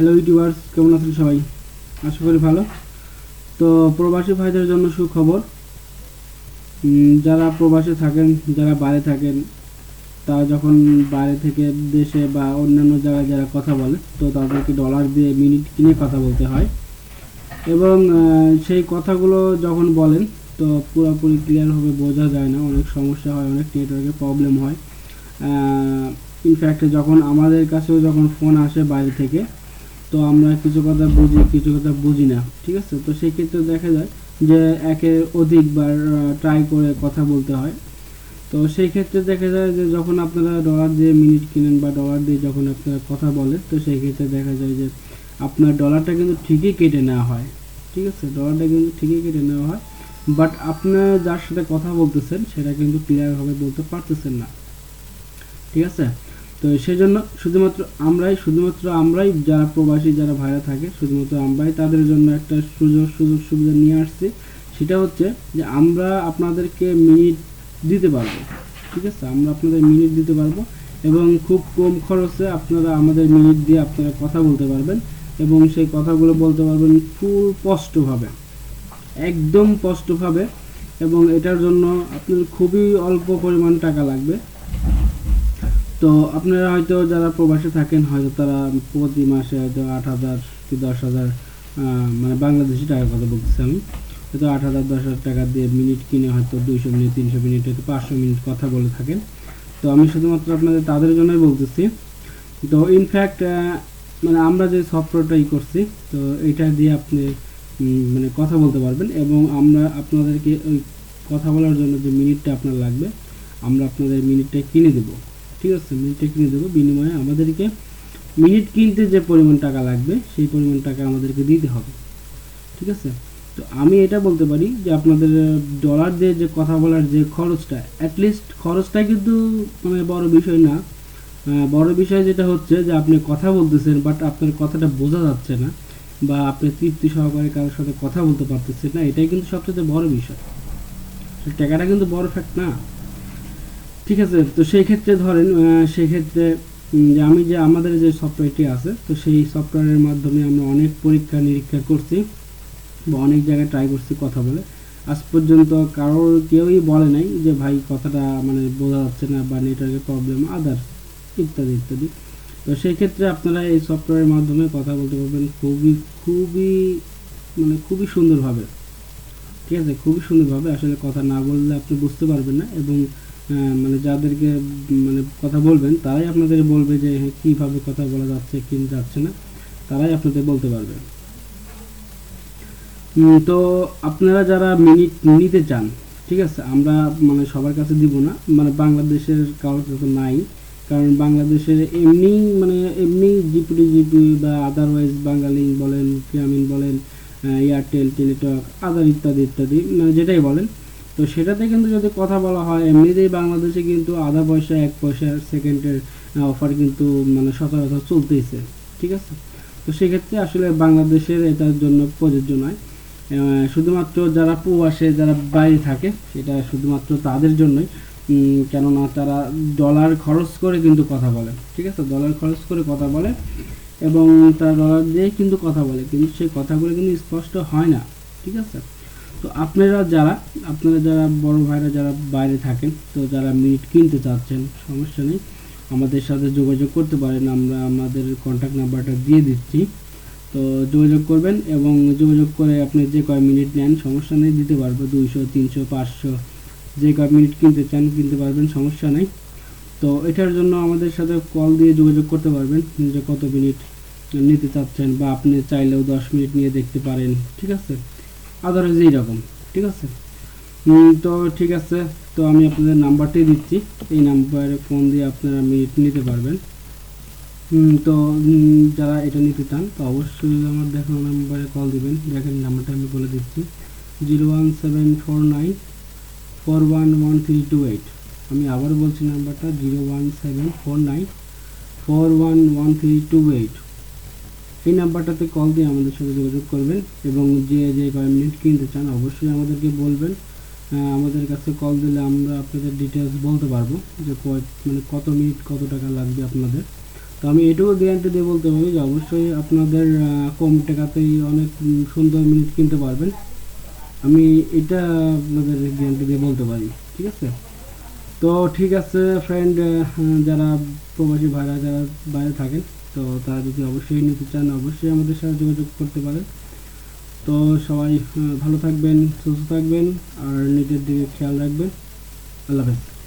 Hello YouTubers কেমন আছেন সবাই? আশা করি ভালো। তো প্রবাসী ভাইদের জন্য সুখবর যারা প্রবাসে থাকেন, যারা বাইরে থাকেন, তারা যখন বাইরে থেকে দেশে বা অন্যান্য জায়গায় যারা কথা বলে, তো তাদেরকে ডলার দিয়ে মিনিট কিনে কথা বলতে হয়। এবং সেই কথাগুলো যখন বলেন, তো পুরোপুরি ক্লিয়ারভাবে বোঝা যায় না। অনেক সমস্যা হয়, অনেক নেটওয়ার্কের প্রবলেম হয়। ইনফ্যাক্ট যখন আমাদের কাছেও যখন ফোন আসে বাইরে থেকে তো আমরা কিছু কথা বুঝি, কিছু কথা বুঝি না, ঠিক আছে? তো সেই ক্ষেত্রে দেখা যায় যে একের অধিকবার ট্রাই করে কথা বলতে হয়। তো সেই ক্ষেত্রে দেখা যায় যে যখন আপনারা ডলার দিয়ে মিনিট কিনেন বা ডলার দিয়ে যখন আপনারা কথা বলেন তো সেই ক্ষেত্রে দেখা যায় যে আপনার ডলারটা কিন্তু ঠিকই কেটে নেওয়া হয়, ঠিক আছে? ডলারটা কিন্তু ঠিকই কেটে নেওয়া হয় বাট আপনার যার সাথে কথা বলতেছেন, সেটা কিন্তু ক্লিয়ারভাবে বলতে পারতেছেন না, ঠিক আছে? তো সেই জন্য শুধুমাত্র আমরাই শুধুমাত্র আমরাই যারা প্রবাসী, যারা ভাইরা থাকে, শুধুমাত্র আমরাই তাদের জন্য একটা সুযোগ সুযোগ, সুবিধা নিয়ে আসছি। সেটা হচ্ছে যে আমরা আপনাদেরকে মিনিট দিতে পারব, ঠিক আছে? আমরা আপনাদের মিনিট দিতে পারব এবং খুব কম খরচে আপনারা আমাদের মিনিট দিয়ে আপনারা কথা বলতে পারবেন এবং সেই কথাগুলো বলতে পারবেন ফুল স্পষ্টভাবে, একদম স্পষ্টভাবে এবং এটার জন্য আপনার খুবই অল্প পরিমাণ টাকা লাগবে। তো আপনারা হয়তো যারা প্রবাসে থাকেন, হয়তো তারা প্রতি মাসে হয়তো আট হাজার কি দশ হাজার মানে বাংলাদেশি টাকার কথা বলতেছি আমি। হয়তো আট হাজার, দশ হাজার টাকা দিয়ে মিনিট কিনে হয়তো দুইশো মিনিট তিনশো মিনিট হয়তো পাঁচশো মিনিট কথা বলে থাকেন। তো আমি শুধুমাত্র আপনাদের তাদের জন্যই বলতেছি। তো ইনফ্যাক্ট মানে আমরা যে সফটওয়্যারটা ই করছি, তো এটা দিয়ে আপনি মানে কথা বলতে পারবেন এবং আমরা আপনাদেরকে ওই কথা বলার জন্য যে মিনিটটা আপনার লাগবে, আমরা আপনাদের মিনিটটা কিনে দেবো। ঠিক আছে মিনিটটা কিনে দেবো বিনিময়ে আমাদেরকে মিনিট কিনতে যে পরিমাণ টাকা লাগবে, সেই পরিমাণ টাকা আমাদেরকে দিতে হবে। ঠিক আছে? তো আমি এটা বলতে পারি যে আপনাদের ডলার দিয়ে যে কথা বলার যে খরচটা অ্যাটলিস্ট খরচটা কিন্তু মানে বড় বিষয় না। বড় বিষয় যেটা হচ্ছে যে আপনি কথা বলতেছেন বাট আপনার কথাটা বোঝা যাচ্ছে না, বা আপনি তৃপ্তি সহকারে কারোর সাথে কথা বলতে পারতেছেন না, এটাই কিন্তু সবচেয়ে বড় বিষয়। টাকাটা কিন্তু বড় ফ্যাক্ট না। ঠিক আছে তো সেই ক্ষেত্রে ধরেন আহ, সেই ক্ষেত্রে যে আমি যে আমাদের যে সফটওয়্যারটি আছে তো সেই সফটওয়্যারের মাধ্যমে আমরা অনেক পরীক্ষা নিরীক্ষা করছি বা অনেক জায়গায় ট্রাই করছি কথা বলে। আজ পর্যন্ত কারোর কেউই বলে নাই যে ভাই কথাটা মানে বোঝা যাচ্ছে না বা নেটওয়ার্কের প্রবলেম আদার্স ইত্যাদি ইত্যাদি। তো সেই ক্ষেত্রে আপনারা এই সফটওয়্যারের মাধ্যমে কথা বলতে পারবেন খুবই খুবই মানে খুবই সুন্দরভাবে। ঠিক আছে খুবই সুন্দরভাবে। আসলে কথা না বললে আপনি বুঝতে পারবেন না এবং মানে যাদেরকে মানে কথা বলবেন, তারাই আপনাদের বলবে যে হ্যাঁ কীভাবে কথা বলা যাচ্ছে, কি যাচ্ছে না, তারাই আপনাদের বলতে পারবে। তো আপনারা যারা মিনিট নিতে চান, ঠিক আছে, আমরা মানে সবার কাছে দিব না মানে বাংলাদেশের কারোর কাছে নাই, কারণ বাংলাদেশের এমনি মানে এমনি জিপি জিপি বা আদারওয়াইজ বাঙালি বলেন গ্রামীণ বলেন এয়ারটেল টেলিটক আদার ইত্যাদি ইত্যাদি মানে যেটাই বলেন তো সেটাতে কিন্তু যদি কথা বলা হয়, এমনিতেই বাংলাদেশে কিন্তু আধা পয়সা, এক পয়সা সেকেন্ডের অফার কিন্তু মানে সচরাচর চলতেইছে, ঠিক আছে? তো সেক্ষেত্রে আসলে বাংলাদেশের এটার জন্য প্রযোজ্য নয়। শুধুমাত্র যারা প্রবাসে, যারা বাইরে থাকে, সেটা শুধুমাত্র তাদের জন্যই। কেননা তারা ডলার খরচ করে কিন্তু কথা বলে, ঠিক আছে? ডলার খরচ করে কথা বলে এবং তারা ডলার দিয়ে কিন্তু কথা বলে, কিন্তু সেই কথাগুলো কিন্তু স্পষ্ট হয় না, ঠিক আছে? তো আপনারা যারা আপনারা যারা বড় ভাইরা যারা বাইরে থাকেন, তো যারা মিনিট কিনতে চাচ্ছেন, সমস্যা নেই। আমাদের সাথে যোগাযোগ করতে পারেন, আমরা আমাদের কন্ট্যাক্ট নাম্বারটা দিয়ে দিচ্ছি। তো যোগাযোগ করবেন এবং যোগাযোগ করে আপনি যে কয় মিনিট নেন, সমস্যা নেই, দিতে পারব। দুইশো, তিনশো, পাঁচশো, যে কয় মিনিট কিনতে চান, কিনতে পারবেন, সমস্যা নেই। তো এটার জন্য আমাদের সাথে কল দিয়ে যোগাযোগ করতে পারবেন, যে কত মিনিট নিতে চাচ্ছেন বা আপনি চাইলেও দশ মিনিট নিয়ে দেখতে পারেন, ঠিক আছে? আদারওয়াইজ এইরকম, ঠিক আছে? তো ঠিক আছে, তো আমি আপনাদের নাম্বারটাই দিচ্ছি। এই নাম্বারে ফোন দিয়ে আপনারা মিনিট নিতে পারবেন। তো যারা এটা নিতে চান, তো অবশ্যই আমার দেখানো নাম্বারে কল দিবেন। দেখেন নাম্বারটা আমি বলে দিচ্ছি। Zero one seven four nine four one one three two eight. আমি আবার বলছি নাম্বারটা, zero one seven four nine four one one three two eight. এই নাম্বারটাতে কল দিয়ে আমাদের সাথে যোগাযোগ করবেন এবং যে যে কয় মিনিট কিনতে চান অবশ্যই আমাদেরকে বলবেন। আমাদের কাছে কল দিলে আমরা আপনাদের ডিটেলস বলতে পারব যে কয় মানে কত মিনিট কত টাকা লাগবে আপনাদের। তো আমি এটুকু গ্যারান্টি দিয়ে বলতে পারি যে অবশ্যই আপনাদের কম টাকাতেই অনেক সুন্দর মিনিট কিনতে পারবেন। আমি এটা আপনাদের গ্যারান্টি দিয়ে বলতে পারি, ঠিক আছে? তো ঠিক আছে ফ্রেন্ড যারা প্রবাসী ভাড়া যারা বাইরে থাকেন তো তারা যদি অবশ্যই নিতে চান, অবশ্যই আমাদের সাথে যোগাযোগ করতে পারে। তো সবাই ভালো থাকবেন, সুস্থ থাকবেন, আর নিজের দিকে খেয়াল রাখবেন। আল্লাহ হাফেজ।